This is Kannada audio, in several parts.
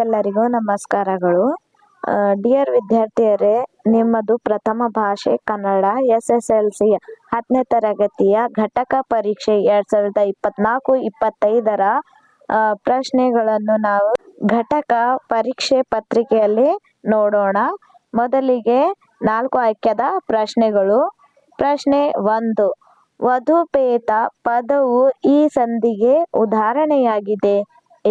ಎಲ್ಲರಿಗೂ ನಮಸ್ಕಾರಗಳು. ಡಿಯರ್ ವಿದ್ಯಾರ್ಥಿಯರೇ, ನಿಮ್ಮದು ಪ್ರಥಮ ಭಾಷೆ Kannada S S L C ಹತ್ತನೇ ತರಗತಿಯ ಘಟಕ ಪರೀಕ್ಷೆ ಎರಡ್ ಸಾವಿರದ ಇಪ್ಪತ್ನಾಲ್ಕು, ಇಪ್ಪತ್ತೈದರ ಪ್ರಶ್ನೆಗಳನ್ನು ನಾವು ಘಟಕ ಪರೀಕ್ಷೆ ಪತ್ರಿಕೆಯಲ್ಲಿ ನೋಡೋಣ. ಮೊದಲಿಗೆ ನಾಲ್ಕು ಆಯ್ಕೆದ ಪ್ರಶ್ನೆಗಳು. ಪ್ರಶ್ನೆ ಒಂದು, ವಧುಪೇತ ಪದವು ಈ ಸಂಧಿಗೆ ಉದಾಹರಣೆಯಾಗಿದೆ.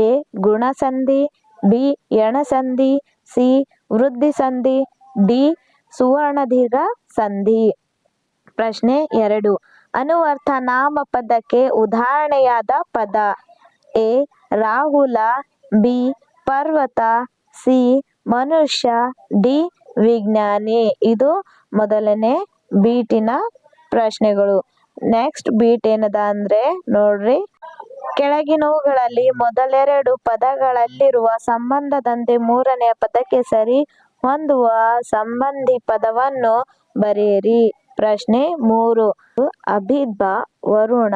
ಎ, ಗುಣಸಂಧಿ ಬಿ ಎಣಸಂಧಿ, ಸಿ ವೃದ್ಧಿ ಸಂಧಿ ಡಿ ಸುವರ್ಣದೀರ್ಘ ಸಂಧಿ. ಪ್ರಶ್ನೆ ಎರಡು. ಅನುವರ್ಥ ನಾಮಪದಕ್ಕೆ ಉದಾಹರಣೆಯಾದ ಪದ ಎ ರಾಹುಲ, ಬಿ ಪರ್ವತ, ಸಿ ಮನುಷ್ಯ, ಡಿ ವಿಜ್ಞಾನಿ. ಇದು ಮೊದಲನೇ ಬೀಟಿನ ಪ್ರಶ್ನೆಗಳು. ನೆಕ್ಸ್ಟ್ ಬೀಟ್ ಏನದ ಅಂದ್ರೆ ನೋಡ್ರಿ. ಕೆಳಗಿನವುಗಳಲ್ಲಿ ಮೊದಲೆರಡು ಪದಗಳಲ್ಲಿರುವ ಸಂಬಂಧದಂತೆ ಮೂರನೆಯ ಪದಕ್ಕೆ ಸರಿ ಹೊಂದುವ ಸಂಬಂಧಿ ಪದವನ್ನು ಬರೆಯಿರಿ. ಪ್ರಶ್ನೆ ಮೂರು. ಅಭಿದ್ಬ ವರುಣ,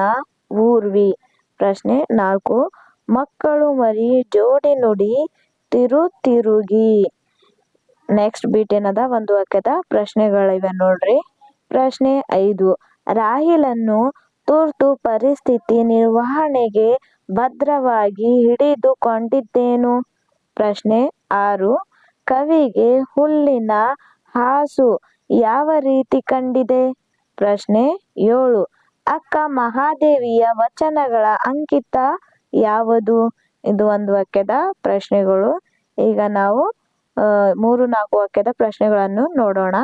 ಊರ್ವಿ. ಪ್ರಶ್ನೆ ನಾಲ್ಕು. ಮಕ್ಕಳು ಮರಿ ಜೋಡಿ ನುಡಿ ತಿರು ತಿರುಗಿ ನೆಕ್ಸ್ಟ್ ಬೀಟ್ ಏನದ ಒಂದು ವಾಕ್ಯದ ಪ್ರಶ್ನೆಗಳಿವೆ ನೋಡ್ರಿ. ಪ್ರಶ್ನೆ ಐದು. ರಾಹಿಲನ್ನು ತುರ್ತು ಪರಿಸ್ಥಿತಿ ನಿರ್ವಹಣೆಗೆ ಭದ್ರವಾಗಿ ಹಿಡಿದುಕೊಂಡಿದ್ದೇನು? ಪ್ರಶ್ನೆ ಆರು. ಕವಿಗೆ ಹುಲ್ಲಿನ ಹಾಸು ಯಾವ ರೀತಿ ಕಂಡಿದೆ? ಪ್ರಶ್ನೆ ಏಳು. ಅಕ್ಕ ಮಹಾದೇವಿಯ ವಚನಗಳ ಅಂಕಿತ ಯಾವುದು? ಇದು ಒಂದು ವಾಕ್ಯದ ಪ್ರಶ್ನೆಗಳು. ಈಗ ನಾವು ಮೂರು ನಾಲ್ಕು ವಾಕ್ಯದ ಪ್ರಶ್ನೆಗಳನ್ನು ನೋಡೋಣ.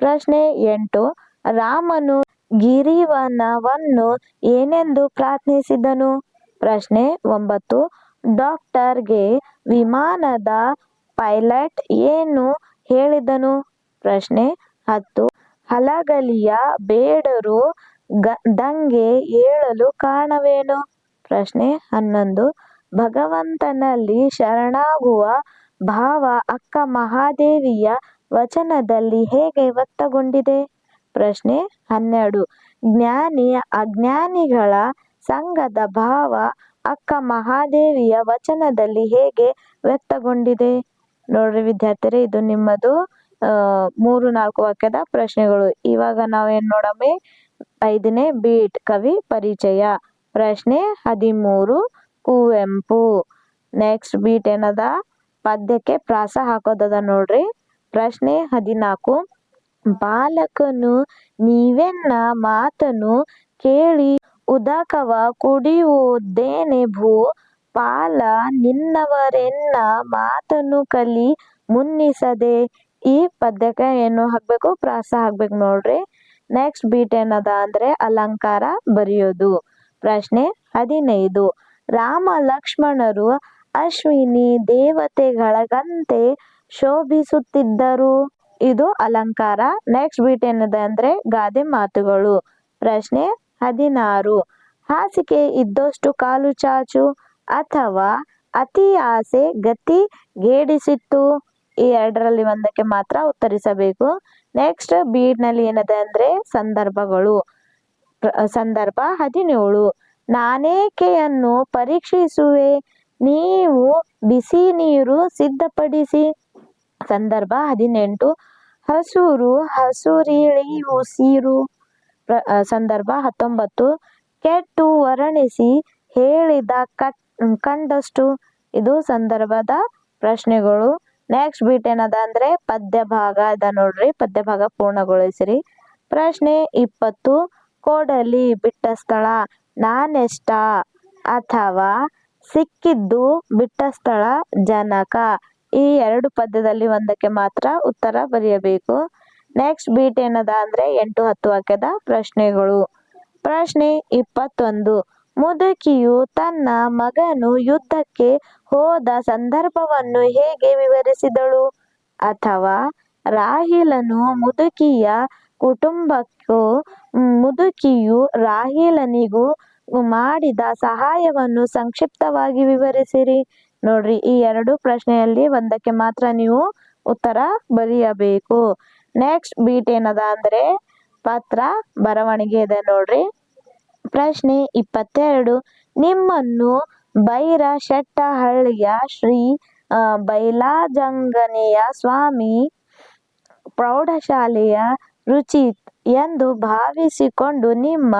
ಪ್ರಶ್ನೆ ಎಂಟು. ರಾಮನು ಗಿರಿವನವನ್ನು ಏನೆಂದು ಪ್ರಾರ್ಥಿಸಿದನು? ಪ್ರಶ್ನೆ ಒಂಬತ್ತು. ಡಾಕ್ಟರ್ಗೆ ವಿಮಾನದ ಪೈಲಟ್ ಏನು ಹೇಳಿದನು? ಪ್ರಶ್ನೆ ಹತ್ತು. ಹಲಗಲಿಯ ಬೇಡರು ದಂಗೆ ಏಳಲು ಕಾರಣವೇನು? ಪ್ರಶ್ನೆ ಹನ್ನೊಂದು. ಭಗವಂತನಲ್ಲಿ ಶರಣಾಗುವ ಭಾವ ಅಕ್ಕ ಮಹಾದೇವಿಯ ವಚನದಲ್ಲಿ ಹೇಗೆ ವ್ಯಕ್ತಗೊಂಡಿದೆ? ಪ್ರಶ್ನೆ ಹನ್ನೆರಡು. ಜ್ಞಾನಿ, ಅಜ್ಞಾನಿಗಳ ಸಂಘದ ಭಾವ ಅಕ್ಕ ಮಹಾದೇವಿಯ ವಚನದಲ್ಲಿ ಹೇಗೆ ವ್ಯಕ್ತಗೊಂಡಿದೆ? ನೋಡ್ರಿ ವಿದ್ಯಾರ್ಥಿರೇ, ಇದು ನಿಮ್ಮದು ಮೂರು, ನಾಲ್ಕು ವಾಕ್ಯದ ಪ್ರಶ್ನೆಗಳು. ಇವಾಗ ನಾವೇನ್ ನೋಡಮ್ಮೆ ಐದನೇ ಬೀಟ್, ಕವಿ ಪರಿಚಯ. ಪ್ರಶ್ನೆ ಹದಿಮೂರು, ಕುವೆಂಪು. ನೆಕ್ಸ್ಟ್ ಬೀಟ್ ಏನದ? ಪದ್ಯಕ್ಕೆ ಪ್ರಾಸ ಹಾಕೋದದ ನೋಡ್ರಿ. ಪ್ರಶ್ನೆ ಹದಿನಾಲ್ಕು ಬಾಲಕನು ನೀವೆನ್ನ ಮಾತನು ಕೇಳಿ ಉದಕವ ಕುಡಿಯುವುದೇನೆ ಭೂ ಪಾಲ ನಿನ್ನವರೆನ್ನ ಮಾತನು ಕಲಿ ಮುನ್ನಿಸದೆ. ಈ ಪದ್ಯಕ್ಕೆ ಏನು ಹಾಕ್ಬೇಕು? ಪ್ರಾಸ ಹಾಕ್ಬೇಕು ನೋಡ್ರಿ. ನೆಕ್ಸ್ಟ್ ಬೀಟ್ ಏನದ ಅಂದ್ರೆ ಅಲಂಕಾರ ಬರೆಯೋದು. ಪ್ರಶ್ನೆ ಹದಿನೈದು. ರಾಮ ಲಕ್ಷ್ಮಣರು ಅಶ್ವಿನಿ ದೇವತೆಗಳಗಂತೆ ಶೋಭಿಸುತ್ತಿದ್ದರು. ಇದು ಅಲಂಕಾರ. ನೆಕ್ಸ್ಟ್ ಬೀಟ್ ಏನಿದೆ ಅಂದ್ರೆ ಗಾದೆ ಮಾತುಗಳು. ಪ್ರಶ್ನೆ ಹದಿನಾರು. ಹಾಸಿಗೆ ಇದ್ದಷ್ಟು ಕಾಲು ಚಾಚು ಅಥವಾ ಅತಿ ಆಸೆ ಗತಿ ಗೇಡಿಸಿತ್ತು? ಈ ಎರಡರಲ್ಲಿ ಒಂದಕ್ಕೆ ಮಾತ್ರ ಉತ್ತರಿಸಬೇಕು. ನೆಕ್ಸ್ಟ್ ಬೀಡ್ನಲ್ಲಿ ಏನಿದೆ ಅಂದ್ರೆ ಸಂದರ್ಭಗಳು. ಸಂದರ್ಭ ಹದಿನೇಳು. ನಾನೇಕೆಯನ್ನು ಪರೀಕ್ಷಿಸುವೆ. ನೀವು ಬಿಸಿ ನೀರು ಸಿದ್ಧಪಡಿಸಿ. ಸಂದರ್ಭ ಹದಿನೆಂಟು. ಹಸುರು ಹಸುರಿಳಿಯುಸಿರು ಪ್ರ- ಸಂದರ್ಭ ಹತ್ತೊಂಬತ್ತು. ಕೆಟ್ಟು ವರ್ಣಿಸಿ ಹೇಳಿದ ಕಟ್ ಕಂಡಷ್ಟು ಇದು ಸಂದರ್ಭದ ಪ್ರಶ್ನೆಗಳು. ನೆಕ್ಸ್ಟ್ ಬೀಟ್ ಏನದ ಅಂದರೆ ಪದ್ಯ ಭಾಗ ಅದ ನೋಡ್ರಿ ಪದ್ಯ ಭಾಗ ಪೂರ್ಣಗೊಳಿಸಿರಿ. ಪ್ರಶ್ನೆ ಇಪ್ಪತ್ತು. ಕೊಡಲಿ ಬಿಟ್ಟ ಸ್ಥಳ ನಾನೆಷ್ಟ ಅಥವಾ ಸಿಕ್ಕಿದ್ದು ಬಿಟ್ಟ ಸ್ಥಳ ಜನಕ? ಈ ಎರಡು ಪದ್ಯದಲ್ಲಿ ಒಂದಕ್ಕೆ ಮಾತ್ರ ಉತ್ತರ ಬರೆಯಬೇಕು. ನೆಕ್ಸ್ಟ್ ಬೀಟ್ ಏನದ ಅಂದ್ರೆ ಎಂಟು ಹತ್ತು ವಾಕ್ಯದ ಪ್ರಶ್ನೆಗಳು. ಪ್ರಶ್ನೆ ಇಪ್ಪತ್ತೊಂದು. ಮುದುಕಿಯು ತನ್ನ ಮಗನು ಯುದ್ಧಕ್ಕೆ ಹೋದ ಸಂದರ್ಭವನ್ನು ಹೇಗೆ ವಿವರಿಸಿದಳು? ಅಥವಾ ರಾಹಿಲನು ಮುದುಕಿಯ ಕುಟುಂಬಕ್ಕೂ, ಮುದುಕಿಯು ರಾಹಿಲನಿಗೂ ಮಾಡಿದ ಸಹಾಯವನ್ನು ಸಂಕ್ಷಿಪ್ತವಾಗಿ ವಿವರಿಸಿರಿ. ನೋಡ್ರಿ, ಈ ಎರಡು ಪ್ರಶ್ನೆಯಲ್ಲಿ ಒಂದಕ್ಕೆ ಮಾತ್ರ ನೀವು ಉತ್ತರ ಬರೆಯಬೇಕು. ನೆಕ್ಸ್ಟ್ ಬೀಟ್ ಏನದ ಅಂದ್ರೆ, ಪತ್ರ ಬರವಣಿಗೆ ಇದೆ ನೋಡ್ರಿ. ಪ್ರಶ್ನೆ ಇಪ್ಪತ್ತೆರಡು, ನಿಮ್ಮನ್ನು ಬೈರ ಶೆಟ್ಟಹಳ್ಳಿಯ ಶ್ರೀ ಬೈಲಾಜಂಗನೆಯ ಸ್ವಾಮಿ ಪ್ರೌಢಶಾಲೆಯ ರುಚಿ ಎಂದು ಭಾವಿಸಿಕೊಂಡು ನಿಮ್ಮ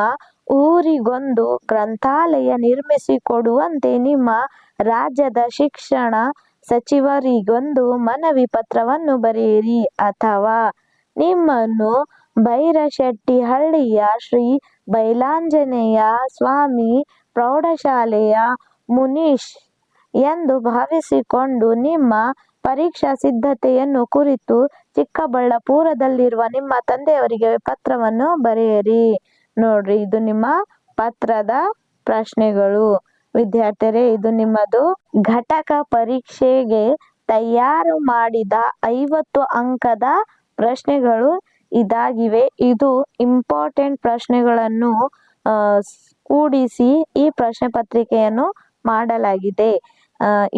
ಊರಿಗೊಂದು ಗ್ರಂಥಾಲಯ ನಿರ್ಮಿಸಿಕೊಡುವಂತೆ ನಿಮ್ಮ ರಾಜ್ಯದ ಶಿಕ್ಷಣ ಸಚಿವರಿಗೊಂದು ಮನವಿ ಪತ್ರವನ್ನು ಬರೆಯಿರಿ ಅಥವಾ ನಿಮ್ಮನ್ನು ಬೈರಶೆಟ್ಟಿಹಳ್ಳಿಯ ಶ್ರೀ ಬೈಲಾಂಜನೇಯ ಸ್ವಾಮಿ ಪ್ರೌಢಶಾಲೆಯ ಮುನೀಶ್ ಎಂದು ಭಾವಿಸಿಕೊಂಡು ನಿಮ್ಮ ಪರೀಕ್ಷಾ ಸಿದ್ಧತೆಯನ್ನು ಕುರಿತು ಚಿಕ್ಕಬಳ್ಳಾಪುರದಲ್ಲಿರುವ ನಿಮ್ಮ ತಂದೆಯವರಿಗೆ ಪತ್ರವನ್ನು ಬರೆಯಿರಿ. ನೋಡ್ರಿ, ಇದು ನಿಮ್ಮ ಪತ್ರದ ಪ್ರಶ್ನೆಗಳು. ವಿದ್ಯಾರ್ಥಿಯರೇ ಇದು ನಿಮ್ಮದು ಘಟಕ ಪರೀಕ್ಷೆಗೆ ತಯಾರು ಮಾಡಿದ ಐವತ್ತು ಅಂಕದ ಪ್ರಶ್ನೆಗಳು ಇದಾಗಿವೆ. ಇದು ಇಂಪಾರ್ಟೆಂಟ್ ಪ್ರಶ್ನೆಗಳನ್ನು ಕೂಡಿಸಿ ಈ ಪ್ರಶ್ನೆ ಪತ್ರಿಕೆಯನ್ನು ಮಾಡಲಾಗಿದೆ.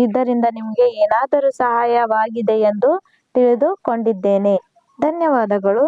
ಇದರಿಂದ ನಿಮಗೆ ಏನಾದರೂ ಸಹಾಯವಾಗಿದೆ ಎಂದು ತಿಳಿದುಕೊಂಡಿದ್ದೇನೆ. ಧನ್ಯವಾದಗಳು.